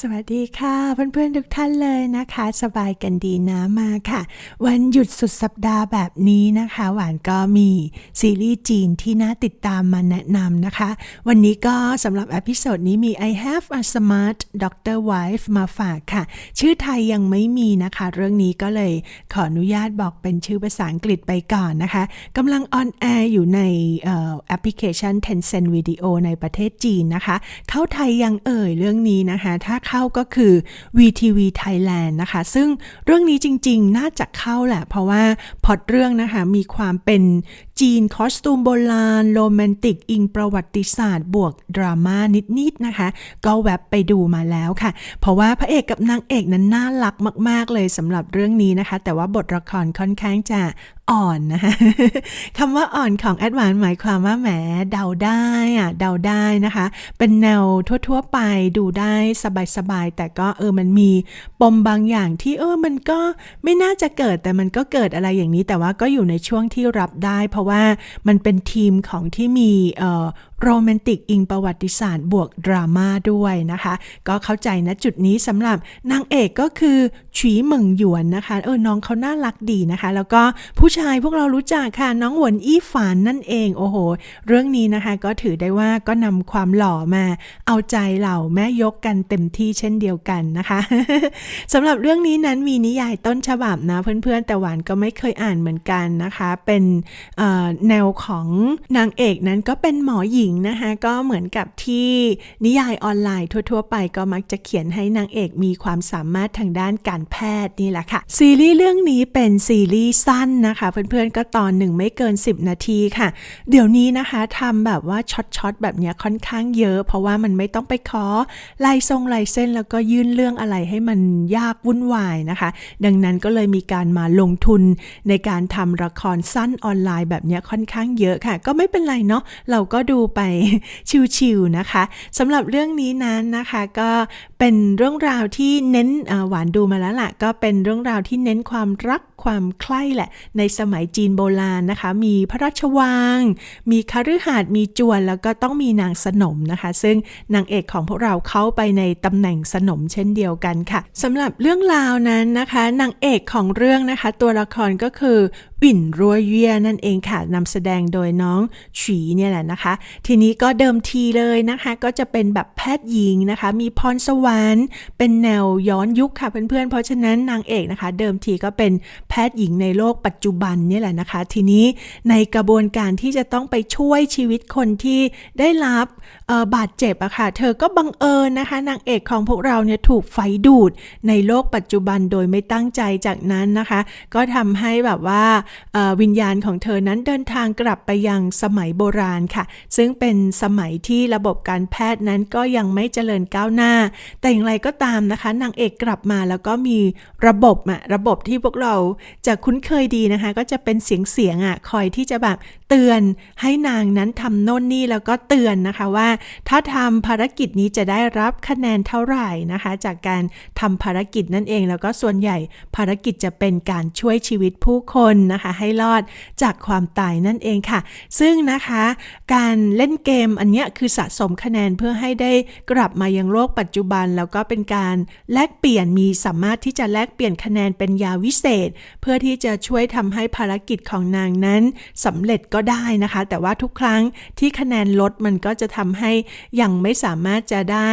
สวัสดีค่ะ เพื่อนๆทุกท่านเลยนะคะ สบายกันดีนะมาค่ะ วันหยุดสุดสัปดาห์แบบนี้นะคะ หวานก็มีซีรีส์จีนที่น่าติดตามมาแนะนำนะคะ วันนี้ก็สำหรับอพิโซดนี้มี I have a smart doctor wife มาฝากค่ะ ชื่อไทยยังไม่มีนะคะ เรื่องนี้ก็เลยขออนุญาตบอกเป็นชื่อภาษาอังกฤษไปก่อนนะคะกำลังออนแอร์อยู่ในแอปพลิเคชัน Tencent Video ในประเทศจีนนะคะ เข้าไทยยังเอ่ยเรื่องนี้นะคะ ถ้าเข้าก็คือ VTV Thailand นะคะ ซึ่งเรื่องนี้จริงๆ น่าจะเข้าแหละ เพราะว่าพอดเรื่องนะคะมีความเป็น จีนคอสตูมโบราณโรแมนติก อิงประวัติศาสตร์ บวกดราม่านิดๆนะคะ ก็แวบไปดูมาแล้วค่ะ เพราะว่าพระเอกกับนางเอกนั้นน่ารักมาก ๆ เลยสำหรับเรื่องนี้นะคะ แต่ว่าบทละครค่อนข้างจะอ่อนนะคะคำว่าอ่อนของแอดวานหมายความว่าแหมเดาได้อะเดาได้นะคะ เป็นแนวทั่ว ๆ ไปดูได้สบาย ๆ แต่ก็เออมันมีปมบางอย่างที่เออมันก็ไม่น่าจะเกิดแต่มันก็เกิดอะไรอย่างนี้ แต่ว่าก็อยู่ในช่วงที่รับได้เพราะว่ามันเป็นทีมของที่มีโรแมนติกอิงประวัติศาสตร์บวกดราม่าด้วยนะคะ ก็เข้าใจนะจุดนี้สำหรับนางเอกก็คือฉีเหมิงหยวนนะคะ เออน้องเขาน่ารักดีนะคะ แล้วก็ผู้ชายพวกเรารู้จักค่ะ น้องหวนอี้ฝานนั่นเองโอ้โห เรื่องนี้นะคะก็ถือได้ว่าก็นำความหล่อมา เอาใจเหล่าแม่ยกกันเต็มที่เช่นเดียวกันนะคะสำหรับเรื่องนี้นั้นมีนิยายต้นฉบับนะเพื่อนๆ แต่หวานก็ไม่เคยอ่านเหมือนกันนะคะ เป็นแนวของนางเอกนั้นก็เป็นหมอหญิงนะคะก็เหมือนกับที่นิยายออนไลน์ทั่ว ๆ ไปก็มักจะเขียนให้นางเอกมีความสามารถทางด้านการแพทย์นี่แหละค่ะ ซีรีส์เรื่องนี้เป็นซีรีส์สั้นนะคะ เพื่อนๆก็ตอนหนึ่งไม่เกิน 10 นาทีค่ะ เดี๋ยวนี้นะคะทำแบบว่าช็อตๆแบบนี้ค่อนข้างเยอะ เพราะว่ามันไม่ต้องไปขอลายทรงลายเส้นแล้วก็ยื่นเรื่องอะไรให้มันยากวุ่นวายนะคะ ดังนั้นก็เลยมีการมาลงทุนในการทำละครสั้นออนไลน์แบบนี้ค่อนข้างเยอะค่ะ ก็ไม่เป็นไรเนาะเราก็ดูไปชิวๆนะคะสำหรับเรื่องนี้นั้นนะคะก็เป็นเรื่องราวที่เน้นหวานดูมาแล้วล่ะก็เป็นเรื่องราวที่เน้นความรักความใคร่แหละ ในสมัยจีนโบราณนะคะ มีพระราชวัง มีคฤหาสน์มีจวน แล้วก็ต้องมีนางสนมนะคะ ซึ่งนางเอกของพวกเราเข้าไปในตำแหน่งสนมเช่นเดียวกันค่ะสำหรับเรื่องราวนั้นนะคะนางเอกของเรื่องนะคะ ตัวละครก็คือวินรัวเวียนั่นเองค่ะนำแสดงโดยน้องฉีเนี่ยแหละนะคะ ทีนี้ก็เดิมทีเลยนะคะ ก็จะเป็นแบบแพทย์หญิงนะคะ มีพรสวรรค์ เป็นแนวย้อนยุคค่ะเพื่อนๆ เพราะฉะนั้นนางเอกนะคะ เดิมทีก็เป็นแพทย์หญิงในโลกปัจจุบันนี่แหละนะคะ ทีนี้ในกระบวนการที่จะต้องไปช่วยชีวิตคนที่ได้รับบาดเจ็บอะค่ะ เธอก็บังเอิญนะคะนางเอกของพวกเราเนี่ยถูกไฟดูดในโลกปัจจุบันโดยไม่ตั้งใจจากนั้นนะคะ ก็ทำให้แบบว่าวิญญาณของเธอนั้นเดินทางกลับไปยังสมัยโบราณค่ะ ซึ่งเป็นสมัยที่ระบบการแพทย์นั้นก็ยังไม่เจริญก้าวหน้า แต่อย่างไรก็ตามนะคะนางเอกกลับมาแล้วก็มีระบบอะระบบที่พวกเราจะคุ้นเคยดีนะคะ ก็จะเป็นเสียงเสียงๆอะคอยที่จะแบบเตือนให้นางนั้นทำโน่นนี่แล้วก็เตือนนะคะว่า ถ้าทำภารกิจนี้จะได้รับคะแนนเท่าไหร่นะคะ จากการทำภารกิจนั่นเอง แล้วก็ส่วนใหญ่ภารกิจจะเป็นการช่วยชีวิตผู้คนนะคะ ให้รอดจากความตายนั่นเองค่ะ ซึ่งนะคะการเล่นเกมอันเนี้ยคือสะสมคะแนนเพื่อให้ได้กลับมายังโลกปัจจุบัน แล้วก็เป็นการแลกเปลี่ยนมีสามารถที่จะแลกเปลี่ยนคะแนนเป็นยาวิเศษเพื่อที่จะช่วยทำให้ภารกิจของนางนั้นสำเร็จก็ได้นะคะ แต่ว่าทุกครั้งที่คะแนนลดมันก็จะทำให้ยังไม่สามารถจะได้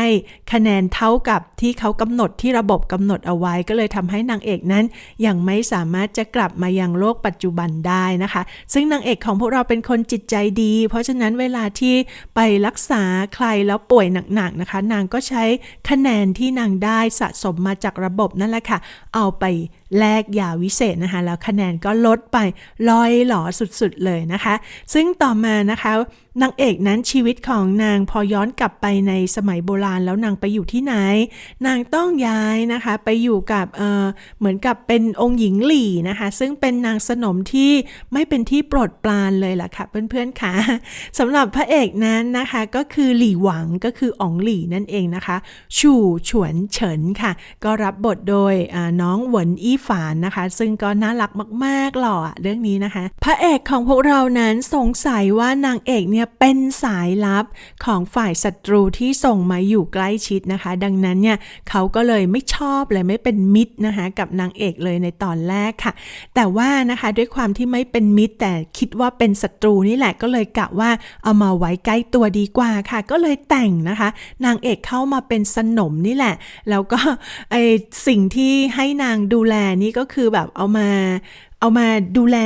คะแนนเท่ากับที่เขากำหนดที่ระบบกำหนดเอาไว้ ก็เลยทำให้นางเอกนั้น ยังไม่สามารถจะกลับมายังโลกปัจจุบันได้นะคะ ซึ่งนางเอกของพวกเราเป็นคนจิตใจดี เพราะฉะนั้นเวลาที่ไปรักษาใครแล้วป่วยหนักๆนะคะ นางก็ใช้คะแนนที่นางได้สะสมมาจากระบบนั่นแหละค่ะ เอาไป แลกยาวิเศษนะคะ แล้วคะแนนก็ลดไปลอยหลอสุดๆเลยนะคะ ซึ่งต่อมานะคะ นางเอกนั้นชีวิตของนางพอย้อนกลับไปในสมัยโบราณแล้วนางไปอยู่ที่ไหน นางต้องย้ายนะคะไปอยู่กับเออเหมือนกับเป็นองค์หญิงหลี่นะคะ ซึ่งเป็นนางสนมที่ไม่เป็นที่โปรดปรานเลยล่ะค่ะเพื่อนๆค่ะสำหรับพระเอกนั้นนะคะก็คือหลี่หวังก็คืออ๋องหลี่นั่นเองนะคะชูฉวนเฉินค่ะ ก็รับบทโดยน้องหวนอี้ฝานนะคะ ซึ่งก็น่ารักมากๆหล่อเรื่องนี้นะคะ พระเอกของพวกเรานั้นสงสัยว่านางเอกเนี่ยเนี่ยเป็นสายลับของฝ่ายศัตรูที่ส่งมาอยู่ใกล้ชิดนะคะ ดังนั้นเนี่ยเขาก็เลยไม่ชอบเลยไม่เป็นมิตรนะคะกับนางเอกเลยในตอนแรกค่ะ แต่ว่านะคะด้วยความที่ไม่เป็นมิตร แต่คิดว่าเป็นศัตรูนี่แหละก็เลยกะว่าเอามาไว้ใกล้ตัวดีกว่าค่ะ ก็เลยแต่งนะคะ นางเอกเข้ามาเป็นสนมนี่แหละ แล้วก็ไอสิ่งที่ให้นางดูแลนี่ก็คือแบบเอามา เอามาดูแล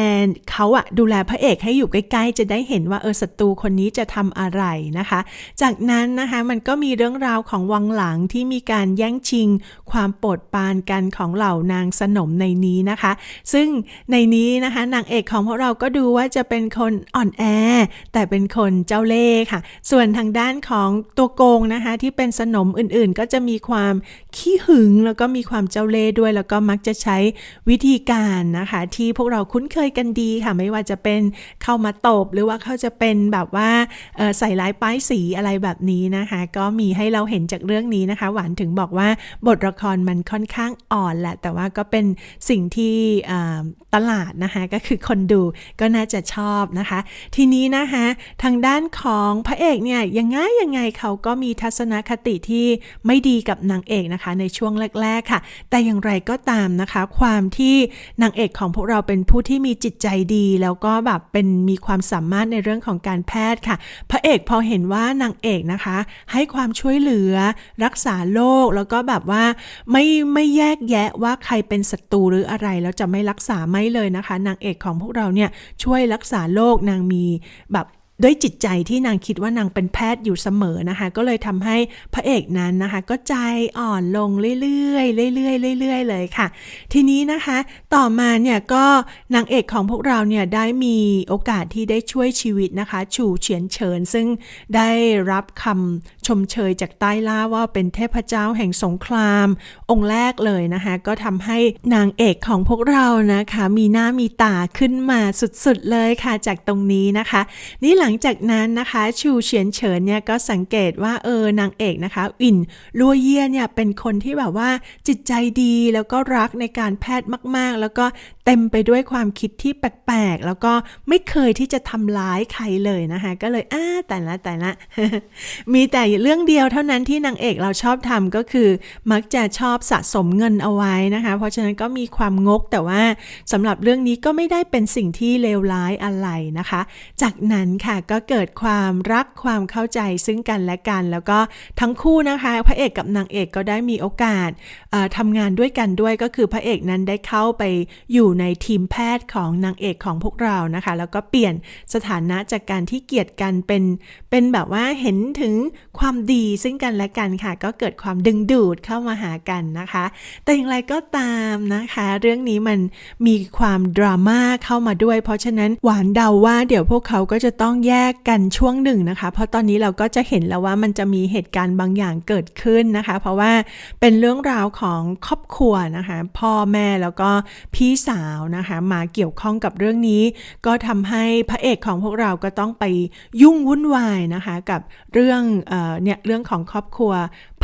เขาอะดูแลพระเอกให้อยู่ใกล้ ๆ จะได้เห็นว่าเออศัตรูคนนี้จะทำอะไรนะคะ จากนั้นนะคะมันก็มีเรื่องราวของวังหลังที่มีการแย่งชิง ความโปรดปานกันของเหล่านางสนมในนี้นะคะ ซึ่งในนี้นะคะนางเอกของพวกเราก็ดูว่าจะเป็นคนอ่อนแอ แต่เป็นคนเจ้าเล่ห์ค่ะ ส่วนทางด้านของตัวโกงนะคะที่เป็นสนมอื่นๆ ก็จะมีความขี้หึงแล้วก็มีความเจ้าเล่ห์ด้วย แล้วก็มักจะใช้วิธีการนะคะที่พวกเราคุ้นเคยกันดีค่ะ ไม่ว่าจะเป็นเข้ามาตบ หรือว่าเขาจะเป็นแบบว่าใส่ร้ายป้ายสีอะไรแบบนี้นะคะ ก็มีให้เราเห็นจากเรื่องนี้นะคะ หวานถึงบอกว่าบทละครมันค่อนข้างอ่อนแหละ แต่ว่าก็เป็นสิ่งที่ตลาดนะคะก็คือคนดูก็น่าจะชอบนะคะ ทีนี้นะคะทางด้านของพระเอกเนี่ยยังไงยังไงเขาก็มีทัศนคติที่ไม่ดีกับนางเอกนะคะ ในช่วงแรก ๆค่ะ แต่อย่างไรก็ตามนะคะ ความที่นางเอกของพวกเราเป็นผู้ที่มีจิตใจดี แล้วก็แบบเป็นมีความสามารถในเรื่องของการแพทย์ค่ะ พระเอกพอเห็นว่านางเอกนะคะ ให้ความช่วยเหลือรักษาโรคแล้วก็แบบว่าไม่ไม่แยกแยะว่าใครเป็นศัตรูหรืออะไรแล้วจะไม่รักษาไม่เลยนะคะ นางเอกของพวกเราเนี่ยช่วยรักษาโรคนางมีแบบ ด้วยจิตใจที่นางคิดว่านางเป็นแพทย์อยู่เสมอนะคะ ก็เลยทำให้พระเอกนั้นนะคะ ก็ใจอ่อนลงเรื่อยๆเรื่อยๆเรื่อยๆเลยค่ะ ทีนี้นะคะ ต่อมาเนี่ยก็นางเอกของพวกเราเนี่ยได้มีโอกาสที่ได้ช่วยชีวิตนะคะ ฉู่เฉียนเฉิน ซึ่งได้รับคำชมเชยจากใต้ล่าว่าเป็นเทพเจ้าแห่งสงคราม องค์แรกเลยนะคะ ก็ทำให้นางเอกของพวกเรานะคะ มีหน้ามีตาขึ้นมาสุดๆเลยค่ะ จากตรงนี้นะคะ นี่หลัังจากนั้นนะคะชูเฉียนเฉินเนี่ยก็สังเกตว่าเออนางเอกนะคะอินลัวเยี่ยเนี่ยเป็นคนที่แบบว่าจิตใจดีแล้วก็รักในการแพทย์มากๆ แล้วก็ เต็มไปด้วยความคิดที่แปลกๆ แล้วก็ไม่เคยที่จะทำร้ายใครเลยนะคะ ก็เลยอ้าแต่ละแต่ละมีแต่เรื่องเดียวเท่านั้นที่นางเอกเราชอบทำก็คือมักจะชอบสะสมเงินเอาไว้นะคะ เพราะฉะนั้นก็มีความงกแต่ว่าสำหรับเรื่องนี้ก็ไม่ได้เป็นสิ่งที่เลวร้ายอะไรนะคะ จากนั้นค่ะก็เกิดความรักความเข้าใจซึ่งกันและกัน แล้วก็ทั้งคู่นะคะพระเอกกับนางเอกก็ได้มีโอกาสทำงานด้วยกันด้วยก็คือพระเอกนั้นได้เข้าไปอยู่ในทีมแพทย์ของนางเอกของพวกเรานะคะ แล้วก็เปลี่ยนสถานะจากการที่เกลียดกันเป็น เป็นแบบว่าเห็นถึงความดีซึ่งกันและกันค่ะ ก็เกิดความดึงดูดเข้ามาหากันนะคะ แต่อย่างไรก็ตามนะคะ เรื่องนี้มันมีความดราม่าเข้ามาด้วย เพราะฉะนั้นหวานเดาว่าเดี๋ยวพวกเขาก็จะต้องแยกกันช่วงหนึ่งนะคะ เพราะตอนนี้เราก็จะเห็นแล้วว่ามันจะมีเหตุการณ์บางอย่างเกิดขึ้นนะคะ เพราะว่าเป็นเรื่องราวของครอบครัวนะคะ พ่อแม่แล้วก็พี่สาวนะคะ มาเกี่ยวข้องกับเรื่องนี้ ก็ทำให้พระเอกของพวกเราก็ต้องไปยุ่งวุ่นวายนะคะ กับเรื่องเอเนี่ยเรื่องของครอบครัว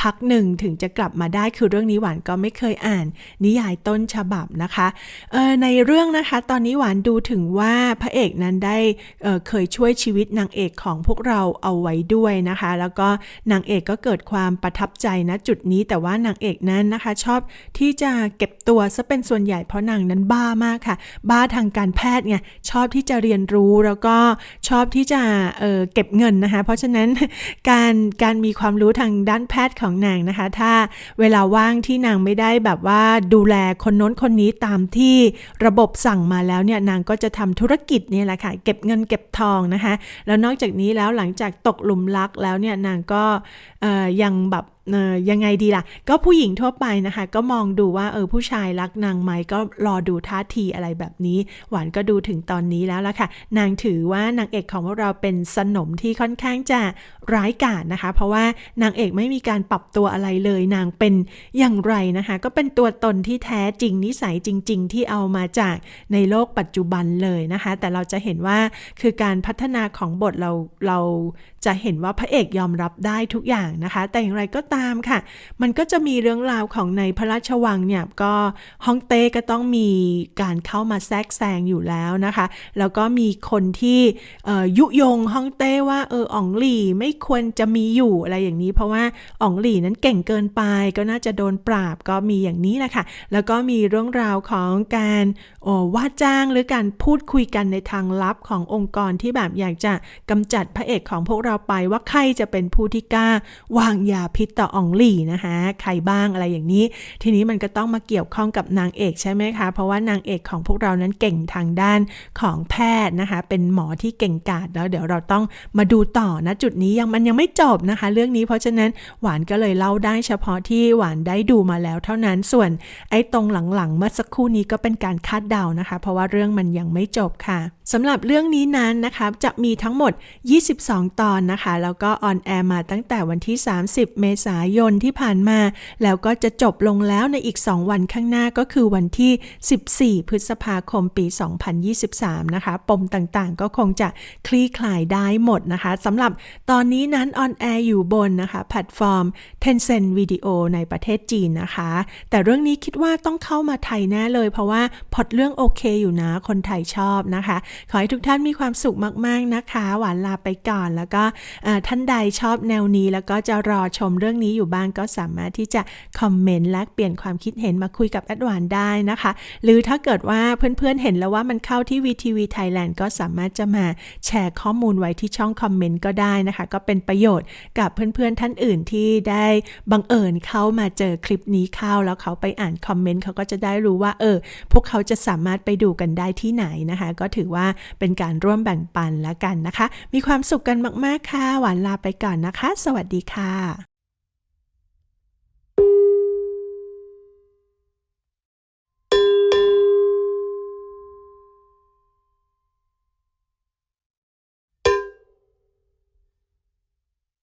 พักหนึ่งถึงจะกลับมาได้คือเรื่องนี้หวานก็ไม่เคยอ่าน นิยายต้นฉบับนะคะเออในเรื่องนะคะ ตอนนี้หวานดูถึงว่าพระเอกนั้นได้เเคยช่วยชีวิตนางเอกของพวกเราเอาไว้ด้วยนะคะ แล้วก็นางเอกก็เกิดความประทับใจนะจุดนี้แต่ว่านางเอกนั้นนะคะ ชอบที่จะเก็บตัวซะเป็นส่วนใหญ่เพราะนางนั้นบ้ามากค่ะ บ้าทางการแพทย์ไงชอบที่จะเรียนรู้แล้วก็ชอบที่จะเเก็บเงินนะคะ เพราะฉะนั้นการการมีความรู้ทางด้านแพทย์ของนางนะคะ ถ้าเวลาว่างที่นางไม่ได้แบบว่าดูแลคนโน้นคนนี้ตามที่ระบบสั่งมาแล้วเนี่ยนางก็จะทำธุรกิจเนี่ยแหละค่ะเก็บเงินเก็บทองนะคะ แล้วนอกจากนี้แล้วหลังจากตกหลุมรักแล้วเนี่ยนางก็ยังแบบ ยังไงดีล่ะ ก็ผู้หญิงทั่วไปนะคะ ก็มองดูว่าเออผู้ชายรักนางไหมก็รอดูท่าทีอะไรแบบนี้ หวานก็ดูถึงตอนนี้แล้วละค่ะ นางถือว่านางเอกของเราเป็นสนมที่ค่อนข้างจะร้ายกาจนะคะ เพราะว่านางเอกไม่มีการปรับตัวอะไรเลย นางเป็นอย่างไรนะคะ ก็เป็นตัวตนที่แท้จริงนิสัยจริง ๆ ที่เอามาจากในโลกปัจจุบันเลยนะคะ แต่เราจะเห็นว่าคือการพัฒนาของบทเราเราจะเห็นว่าพระเอกยอมรับได้ทุกอย่างนะคะ แต่อย่างไรก็ตามค่ะ มันก็จะมีเรื่องราวของในพระราชวังเนี่ยก็ฮ่องเต้ก็ต้องมีการเข้ามาแทรกแซงอยู่แล้วนะคะ แล้วก็มีคนที่ยุยงฮ่องเต้ว่าเอออ๋องหลี่ไม่ควรจะมีอยู่อะไรอย่างนี้ เพราะว่าอ๋องหลี่นั้นเก่งเกินไป ก็น่าจะโดนปราบก็มีอย่างนี้แหละค่ะ แล้วก็มีเรื่องราวของการว่าจ้างหรือการพูดคุยกันในทางลับขององค์กรที่แบบอยากจะกำจัดพระเอกของพวกเราไปว่าใครจะเป็นผู้ที่กล้าวางยาพิษต่ออองหลี่นะคะใครบ้างอะไรอย่างนี้ ทีนี้มันก็ต้องมาเกี่ยวข้องกับนางเอกใช่ไหมคะ เพราะว่านางเอกของพวกเรานั้นเก่งทางด้านของแพทย์นะคะ เป็นหมอที่เก่งกาจแล้วเดี๋ยวเราต้องมาดูต่อนะจุดนี้ยังมันยังไม่จบนะคะ เรื่องนี้เพราะฉะนั้นหวานก็เลยเล่าได้เฉพาะที่หวานได้ดูมาแล้วเท่านั้นส่วนไอ้ตรงหลังๆเมื่อสักครู่นี้ก็เป็นการคาดเดานะคะ เพราะว่าเรื่องมันยังไม่จบค่ะสำหรับเรื่องนี้นั้นนะคะจะมีทั้งหมด 22 ตอนนะคะ แล้วก็ออนแอร์มาตั้งแต่วันที่ 30 เมษายนที่ผ่านมา แล้วก็จะจบลงแล้วในอีก 2 วันข้างหน้าก็คือวันที่ 14 พฤษภาคมปี 2023 นะคะ ปมต่างๆ ก็คงจะคลี่คลายได้หมดนะคะสำหรับตอนนี้นั้นออนแอร์อยู่บนนะคะแพลตฟอร์ม Tencent Video ในประเทศจีนนะคะ แต่เรื่องนี้คิดว่าต้องเข้ามาไทยแน่เลย เพราะว่าพอดเรื่องโอเคอยู่นะ คนไทยชอบนะคะ ขอให้ทุกท่านมีความสุขมาก ๆนะคะ หวานลาไปก่อนแล้วก็ท่านใดชอบแนวนี้แล้วก็จะรอชมเรื่องนี้อยู่บ้างก็สามารถที่จะคอมเมนต์แลกเปลี่ยนความคิดเห็นมาคุยกับแอดวานได้นะคะ หรือถ้าเกิดว่าเพื่อนๆเห็นแล้วว่ามันเข้าที่ VTV Thailand ก็สามารถจะมาแชร์ข้อมูลไว้ที่ช่องคอมเมนต์ก็ได้นะคะ ก็เป็นประโยชน์กับเพื่อนๆท่านอื่นที่ได้บังเอิญเข้ามาเจอคลิปนี้เข้าแล้วเขาไปอ่านคอมเมนต์เขาก็จะได้รู้ว่าเออ พวกเขาจะสามารถไปดูกันได้ที่ไหนนะคะ ก็ถือว่าเป็นการร่วมแบ่งปันแล้วกันนะคะ มีความสุขกันมากๆค่ะ หวานลาไปก่อนนะคะ สวัสดีค่ะ